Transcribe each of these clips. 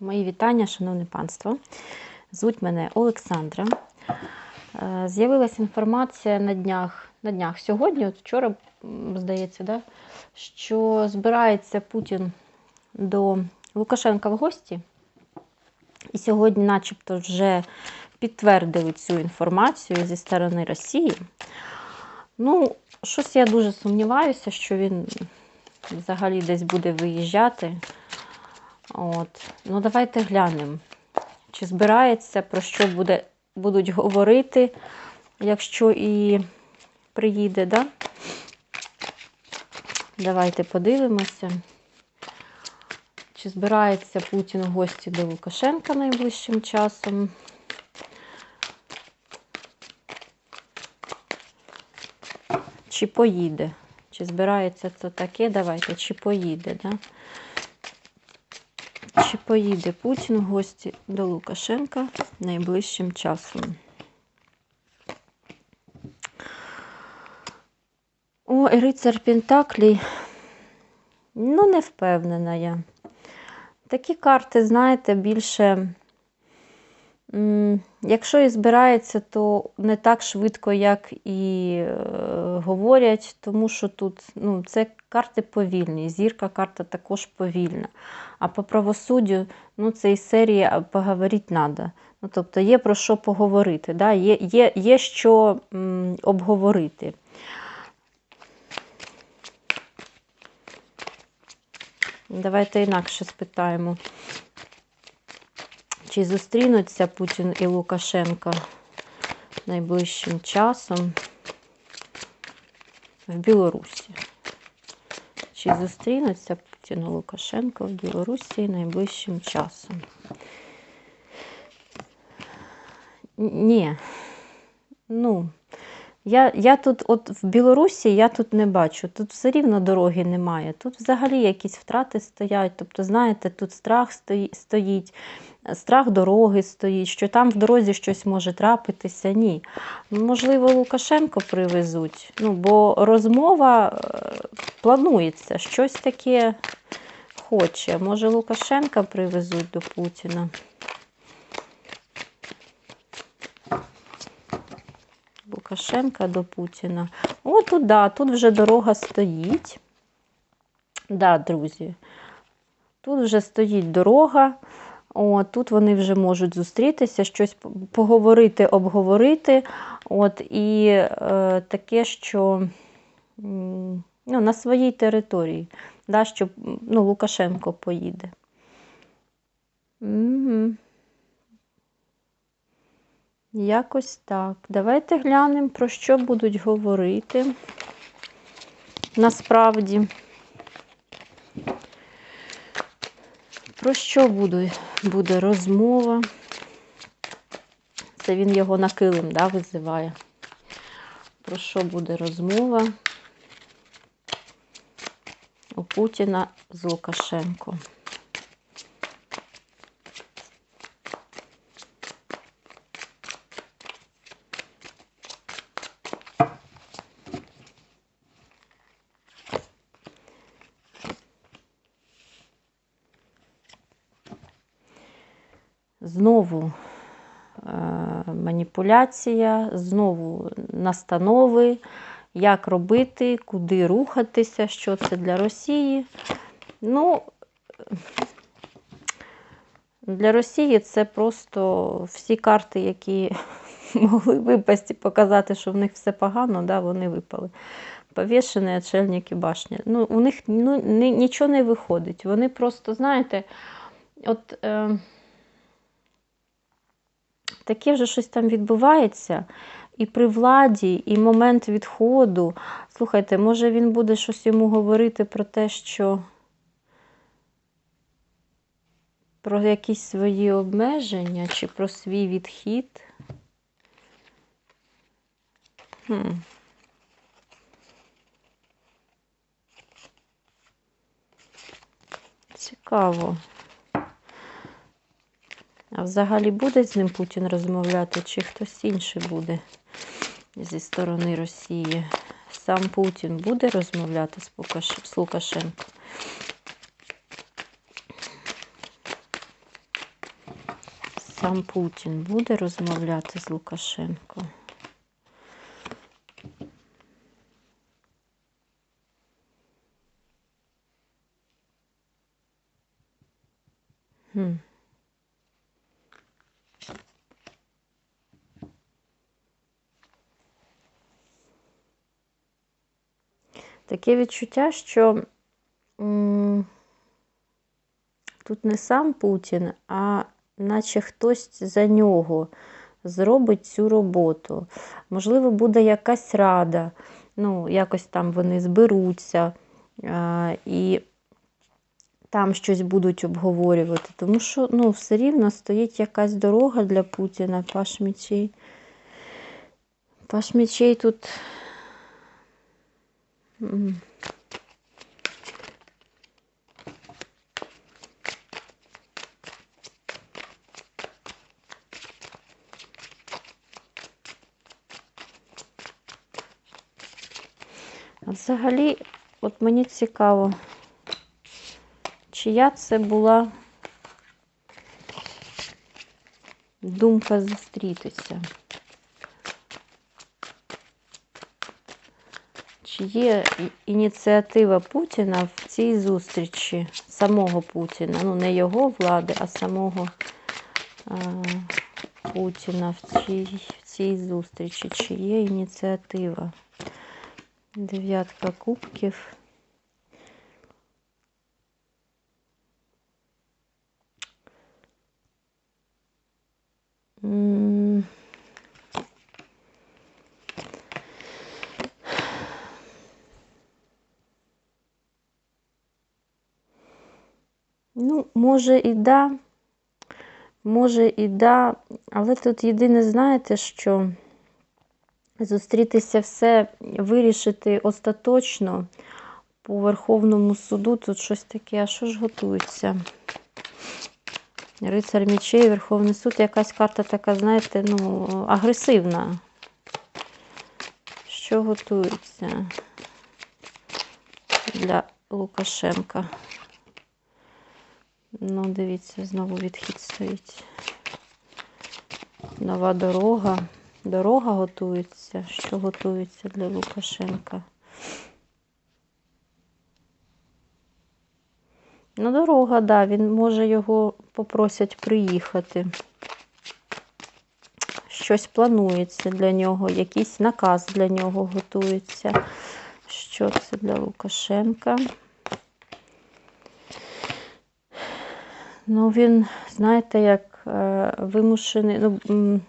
Мої вітання, шановне панство. Звуть мене Олександра. Е, З'явилася інформація на днях, на днях сьогодні, от вчора, здається, да, що збирається Путін до Лукашенка в гості. І сьогодні, начебто, вже підтвердили цю інформацію зі сторони Росії. Ну, щось я дуже сумніваюся, що він взагалі десь буде виїжджати. От. Ну, давайте глянемо, чи збирається, про що буде, будуть говорити, якщо і приїде, да? Давайте подивимося. Чи збирається Путін в гості до Лукашенка найближчим часом? Чи поїде? Чи збирається це таке? Давайте, чи поїде, да? Чи поїде Путін в гості до Лукашенка найближчим часом? О, рицар Пентаклі. Ну, не впевнена я. Такі карти, знаєте, більше. Якщо і збирається, то не так швидко, як і е, говорять, тому що тут ну, це карти повільні. Зірка карта також повільна. А по правосуддю, ну, це із серії поговорити треба. Ну, тобто є про що поговорити, да? є, є, є що м, обговорити. Давайте інакше спитаємо. Чи зустрінуться Путін і Лукашенко найближчим часом в Білорусі? Чи зустрінуться Путін і Лукашенко в Білорусі найближчим часом? Ні. Ну, я, я тут, от в Білорусі, я тут не бачу. Тут все рівно дороги немає. Тут взагалі якісь втрати стоять. Тобто, знаєте, тут страх стоїть, страх дороги стоїть, що там в дорозі щось може трапитися. Ні. Можливо, Лукашенко привезуть. Ну, бо розмова е, планується, щось таке хоче. Може, Лукашенка привезуть до Путіна. Лукашенка до Путіна. О, тут, да, тут вже дорога стоїть. Да, друзі. Тут вже стоїть дорога. О, тут вони вже можуть зустрітися, щось поговорити, обговорити. От, і е, таке, що ну, на своїй території, да, що ну, Лукашенко поїде. Угу. Якось так. Давайте глянемо, про що будуть говорити. Насправді. Про що буде, буде розмова? Це він його на килим да, визиває. Про що буде розмова у Путіна з Лукашенко? Знову е, маніпуляція, знову настанови, як робити, куди рухатися, що це для Росії. Ну, для Росії це просто всі карти, які могли випасти, показати, що в них все погано, да, вони випали. Повішені, отшельники башні. Ну, у них ну, ні- нічого не виходить. Вони просто, знаєте, от. Е, таке вже щось там відбувається. І при владі, і момент відходу. Слухайте, може він буде щось йому говорити про те, що про якісь свої обмеження чи про свій відхід. Хм. Цікаво. А взагалі буде з ним Путін розмовляти, чи хтось інший буде зі сторони Росії? Сам Путін буде розмовляти з, Лукаш... з Лукашенко? сам Путін буде розмовляти з Лукашенко? Хм. Таке відчуття, що м, тут не сам Путін, а наче хтось за нього зробить цю роботу. Можливо, буде якась рада, ну, якось там вони зберуться а, і там щось будуть обговорювати. Тому що ну, все рівно стоїть якась дорога для Путіна, Паш мечей. Паш мечей тут. Взагалі, от мені цікаво, чия це була думка зустрітися. Чи є ініціатива Путіна в цій зустрічі, самого Путіна, ну не його влади, а самого а, Путіна в цій, в цій зустрічі? Чи є ініціатива? Дев'ятка кубків. М. Ну, може і да, може і да, але тут єдине, знаєте, що зустрітися все, вирішити остаточно по Верховному суду, тут щось таке, а що ж готується? Рицар мечей, Верховний суд, якась карта така, знаєте, ну, агресивна. Що готується для Лукашенка? Ну, дивіться, знову відхід стоїть. Нова дорога. Дорога готується. Що готується для Лукашенка? Ну, дорога, так, да, він може його попросять приїхати. Щось планується для нього, якийсь наказ для нього готується. Що це для Лукашенка? Ну, він, знаєте, як е, вимушений, ну,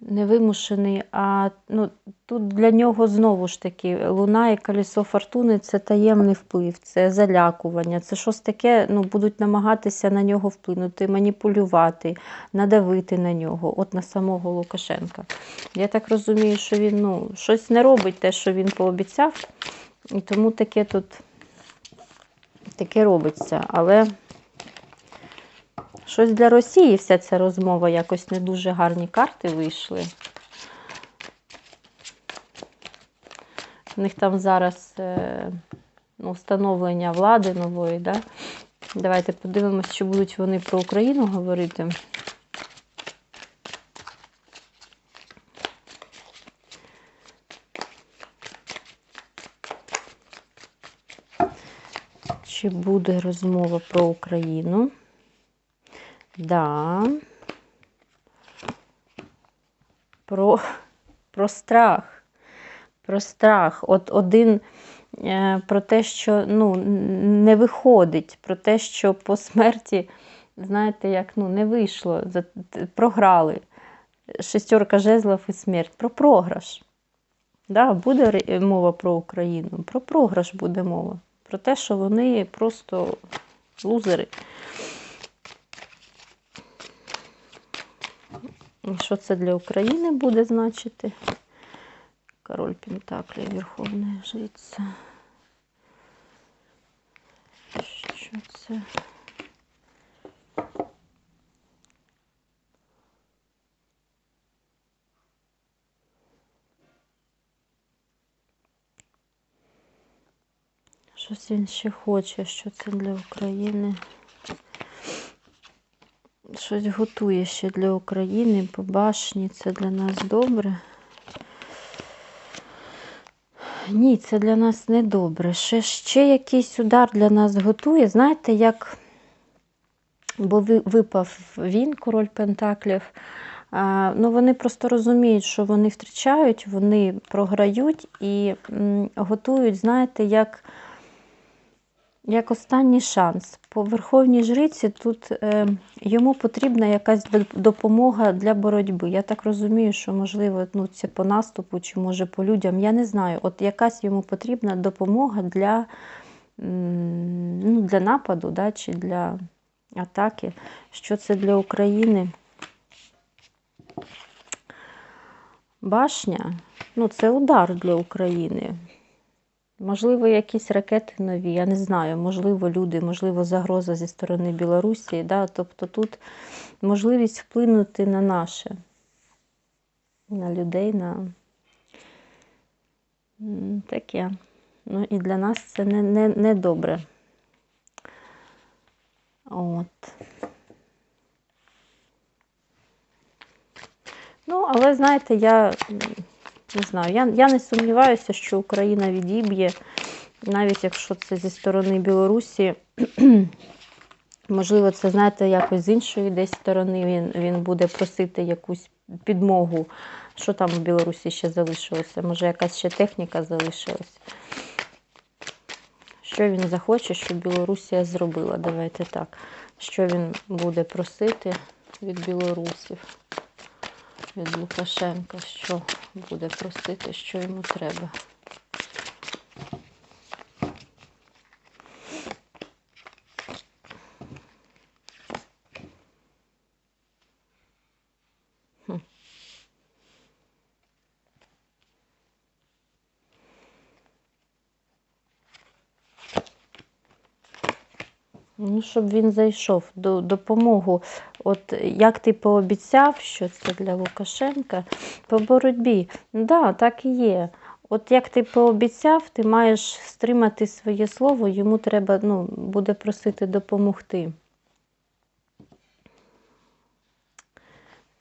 не вимушений, а ну, тут для нього знову ж таки луна і колесо фортуни це таємний вплив, це залякування, це щось таке, ну, будуть намагатися на нього вплинути, маніпулювати, надавити на нього, от на самого Лукашенка. Я так розумію, що він ну, щось не робить те, що він пообіцяв, і тому таке тут таке робиться. Але щось для Росії вся ця розмова якось не дуже гарні карти вийшли. У них там зараз е, ну, встановлення влади нової. Да? Давайте подивимось, чи будуть вони про Україну говорити. Чи буде розмова про Україну? Да. Про, про страх. Про страх. От один е, про те, що ну, не виходить, про те, що по смерті, знаєте, як ну, не вийшло, програли. Шестерка жезлов і смерть. Про програш. Да, буде мова про Україну. Про програш буде мова. Про те, що вони просто лузери. Що це для України буде значити? Король Пентаклі, Верховна Жриця. Що це? Щось він ще хоче, що це для України. щось готує ще для України по башні. Це для нас добре. Ні, це для нас не добре. Ще, ще якийсь удар для нас готує. Знаєте, як бо випав він, король Пентаклів. А, ну, вони просто розуміють, що вони втрачають, вони програють і м, готують, знаєте, як, як останній шанс. По Верховній Жриці тут е, йому потрібна якась допомога для боротьби. Я так розумію, що, можливо, ну, це по наступу чи може по людям. Я не знаю. От якась йому потрібна допомога для, ну, для нападу да, чи для атаки. Що це для України? Башня, ну це удар для України. Можливо, якісь ракети нові, я не знаю, можливо, люди, можливо, загроза зі сторони Білорусі. Да? Тобто тут можливість вплинути на наше, на людей, на таке. Ну і для нас це не, не, не добре. От. Ну, але знаєте, я не знаю, я, я не сумніваюся, що Україна відіб'є, навіть якщо це зі сторони Білорусі. Можливо, це, знаєте, якось з іншої десь сторони він, він буде просити якусь підмогу. Що там в Білорусі ще залишилося? Може, якась ще техніка залишилась? Що він захоче, щоб Білорусія зробила? Давайте так. Що він буде просити від білорусів? Від Лукашенка, що буде просити, що йому треба. Ну, щоб він зайшов до допомогу. От як ти пообіцяв, що це для Лукашенка по боротьбі. Да, так і є. От як ти пообіцяв, ти маєш стримати своє слово, йому треба ну, буде просити допомогти.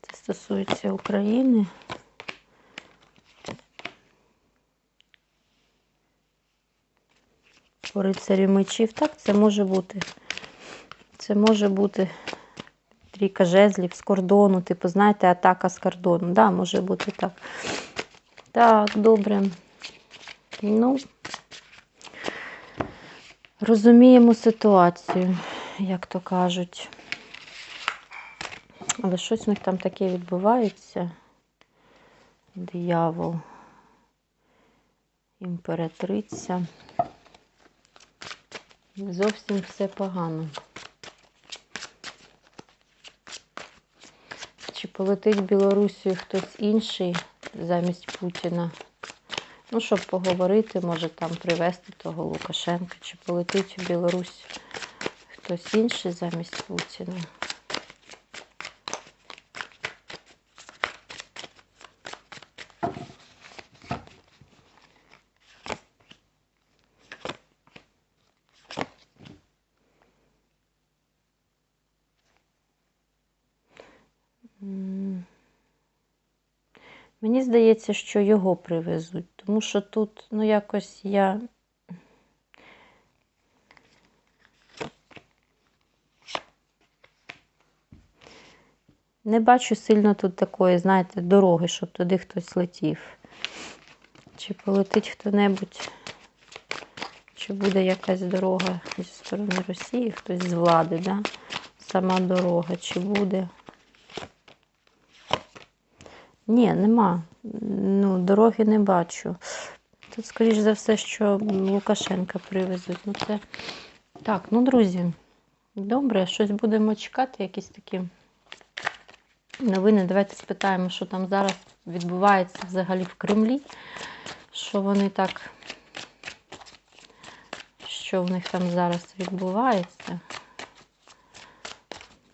Це стосується України. По рицарю мечів. Так, це може бути. Це може бути трійка жезлів з кордону, типу, знаєте, атака з кордону. Да, може бути так. Так, добре. Ну, розуміємо ситуацію, як то кажуть. Але щось у них там таке відбувається. Диявол, імператриця. Зовсім все погано. Чи полетить Білорусію хтось інший замість Путіна? Ну, щоб поговорити, може там привезти того Лукашенка, чи полетить у Білорусь хтось інший замість Путіна. М. Мені здається, що його привезуть, тому що тут, ну, якось я. Не бачу сильно тут такої, знаєте, дороги, щоб туди хтось летів. Чи полетить хто-небудь, чи буде якась дорога зі сторони Росії, хтось з влади, да? сама дорога, чи буде. Ні, нема. Ну, дороги не бачу. Тут, скоріш за все, що Лукашенка привезуть. Ну, це... Так, ну, друзі, добре, щось будемо чекати, якісь такі новини. Давайте спитаємо, що там зараз відбувається взагалі в Кремлі. Що вони так. Що в них там зараз відбувається?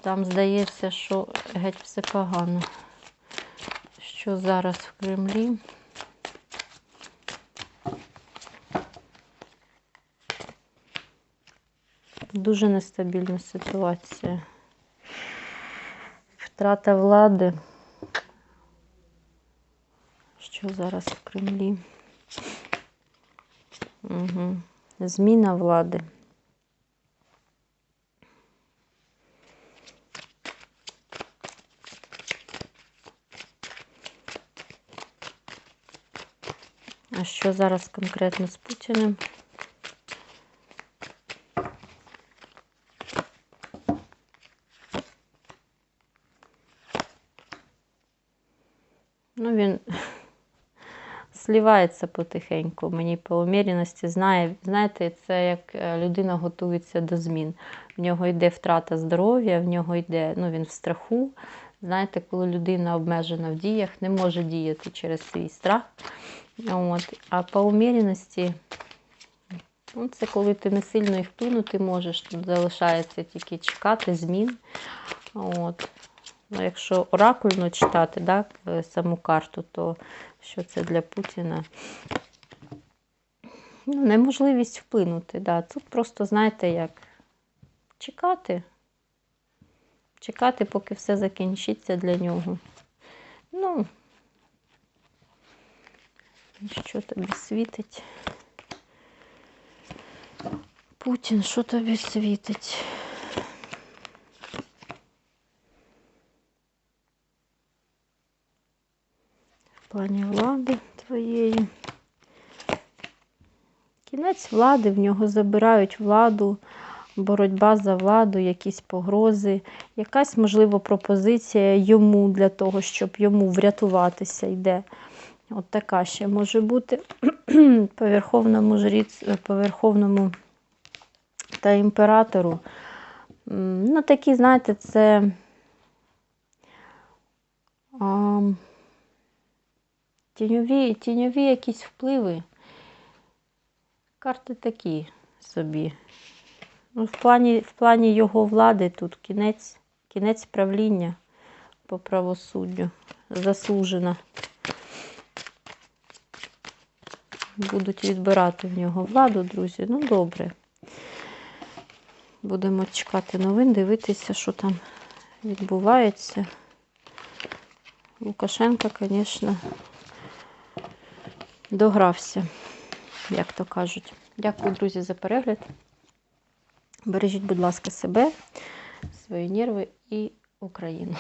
Там здається, що геть все погано що зараз в Кремлі. Дуже нестабільна ситуація. Втрата влади. Що зараз в Кремлі? Угу. Зміна влади. А що зараз конкретно з Путіним? Ну, він слівається потихеньку. Мені по уміряності знає, знаєте, це як е, людина готується до змін. В нього йде втрата здоров'я, в нього йде, ну він в страху. Знаєте, коли людина обмежена в діях, не може діяти через свій страх. От. А по уміряності, ну, це коли ти не сильно і вплинути можеш, залишається тільки чекати змін. От. Ну, якщо оракульно читати да, е, саму карту, то що це для Путіна? Ну, неможливість вплинути. Да. Тут просто, знаєте, як чекати. Чекати, поки все закінчиться для нього. Ну, що тобі світить? Путін, що тобі світить? В плані влади твоєї. Кінець влади, в нього забирають владу, боротьба за владу, якісь погрози, якась, можливо, пропозиція йому для того, щоб йому врятуватися йде. От така ще може бути по верховному жріц, по верховному та імператору. Ну, такі, знаєте, це. А, тіньові, тіньові якісь впливи. Карти такі собі. Ну, в, плані, в плані його влади тут кінець, кінець правління по правосуддю. Заслужена. Будуть відбирати в нього владу, друзі. Ну, добре. Будемо чекати новин, дивитися, що там відбувається. Лукашенко, звісно, догрався, як то кажуть. Дякую, друзі, за перегляд. Бережіть, будь ласка, себе, свої нерви і Україну.